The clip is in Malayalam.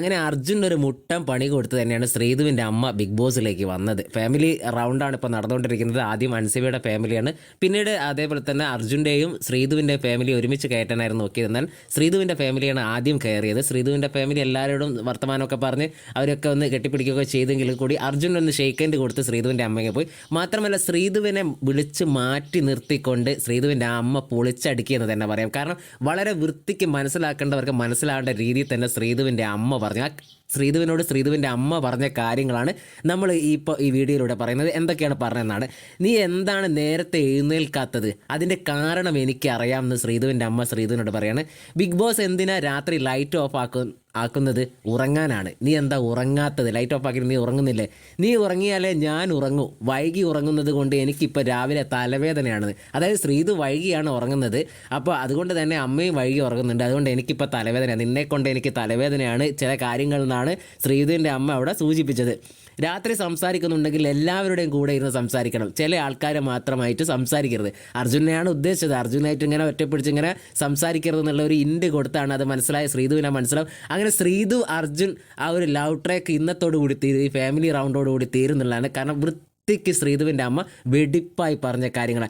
അങ്ങനെ അർജുൻ ഒരു മുട്ടൻ പണി കൊടുത്ത് തന്നെയാണ് ശ്രീധുവിന്റെ അമ്മ ബിഗ് ബോസിലേക്ക് വന്നത്. ഫാമിലി റൗണ്ടാണ് ഇപ്പോൾ നടന്നുകൊണ്ടിരിക്കുന്നത്. ആദ്യം അൻസിബയുടെ ഫാമിലിയാണ് പിന്നീട് അതേപോലെ തന്നെ അർജുന്റെയും ശ്രീധുവിന്റെ ഫാമിലി ഒരുമിച്ച് കയറ്റാനായിരുന്നു നോക്കിയത് എന്നാൽ ശ്രീധുവിന്റെ ഫാമിലിയാണ് ആദ്യം കയറിയത്. ശ്രീധുവിന്റെ ഫാമിലി എല്ലാവരോടും വർത്തമാനമൊക്കെ പറഞ്ഞ് അവരൊക്കെ ഒന്ന് കെട്ടിപ്പിടിക്കുകയൊക്കെ ചെയ്തെങ്കിലും കൂടി അർജുൻ ഒന്ന് ഷെയ്ക്ക് കൊടുത്ത് ശ്രീധുവിന്റെ അമ്മയ്ക്ക് പോയി. മാത്രമല്ല ശ്രീധുവിനെ വിളിച്ച് മാറ്റി നിർത്തിക്കൊണ്ട് ശ്രീധുവിന്റെ അമ്മ പൊളിച്ചടുക്കിയെന്ന് തന്നെ പറയാം. കാരണം വളരെ വൃത്തിക്ക് മനസ്സിലാക്കേണ്ടവർക്ക് മനസ്സിലാവേണ്ട രീതിയിൽ തന്നെ ശ്രീധുവിന്റെ അമ്മ പറഞ്ഞു ആ ശ്രീധുവിനോട് ശ്രീധുവിന്റെ അമ്മ പറഞ്ഞ കാര്യങ്ങളാണ് നമ്മൾ ഇപ്പോൾ ഈ വീഡിയോയിലൂടെ പറയുന്നത്. എന്തൊക്കെയാണ് പറഞ്ഞതെന്നാണ്. നീ എന്താണ് നേരത്തെ എഴുന്നേൽക്കാത്തത്? അതിന്റെ കാരണം എനിക്കറിയാമെന്ന് ശ്രീധുവിന്റെ അമ്മ ശ്രീധുവിനോട് പറയാണ്. ബിഗ് ബോസ് എന്തിനാ രാത്രി ലൈറ്റ് ഓഫ് ആക്കും? ആക്കുന്നത് ഉറങ്ങാനാണ്. നീ എന്താ ഉറങ്ങാത്തത്? ലൈറ്റ് ഓഫ് ആക്കി നീ ഉറങ്ങുന്നില്ലേ? നീ ഉറങ്ങിയാലേ ഞാൻ ഉറങ്ങൂ. വൈകി ഉറങ്ങുന്നത് കൊണ്ട് എനിക്കിപ്പോൾ രാവിലെ തലവേദനയാണ്. അതായത് ശ്രീതു വൈകിയാണ് ഉറങ്ങുന്നത്. അപ്പോൾ അതുകൊണ്ട് തന്നെ അമ്മയും വൈകി ഉറങ്ങുന്നുണ്ട്. അതുകൊണ്ട് എനിക്കിപ്പോൾ തലവേദന നിന്നെ കൊണ്ട് എനിക്ക് തലവേദനയാണ് ചില കാര്യങ്ങളിൽ നിന്നാണ് ശ്രീതുവിന്റെ അമ്മ അവിടെ സൂചിപ്പിച്ചത്. രാത്രി സംസാരിക്കുന്നുണ്ടെങ്കിൽ എല്ലാവരുടെയും കൂടെ ഇരുന്ന് സംസാരിക്കണം. ചില ആൾക്കാരെ മാത്രമായിട്ട് സംസാരിക്കരുത്. അർജുനെയാണ് ഉദ്ദേശിച്ചത്. അർജുനായിട്ട് ഇങ്ങനെ ഒറ്റപ്പിടിച്ച് ഇങ്ങനെ സംസാരിക്കരുത് എന്നുള്ള ഒരു ഇൻഡ് കൊടുത്താണ് അത് മനസ്സിലായ ശ്രീധുവിനെ മനസ്സിലാവും. അങ്ങനെ ശ്രീതു അർജുൻ ആ ഒരു ലവ് ട്രാക്ക് ഇന്നത്തോടു കൂടി തീരും ഈ ഫാമിലി റൗണ്ടോട് കൂടി തീരുന്നുള്ളതാണ്. കാരണം വൃത്തിക്ക് ശ്രീധുവിന്റെ അമ്മ വെടിപ്പായി പറഞ്ഞ കാര്യങ്ങളാണ്.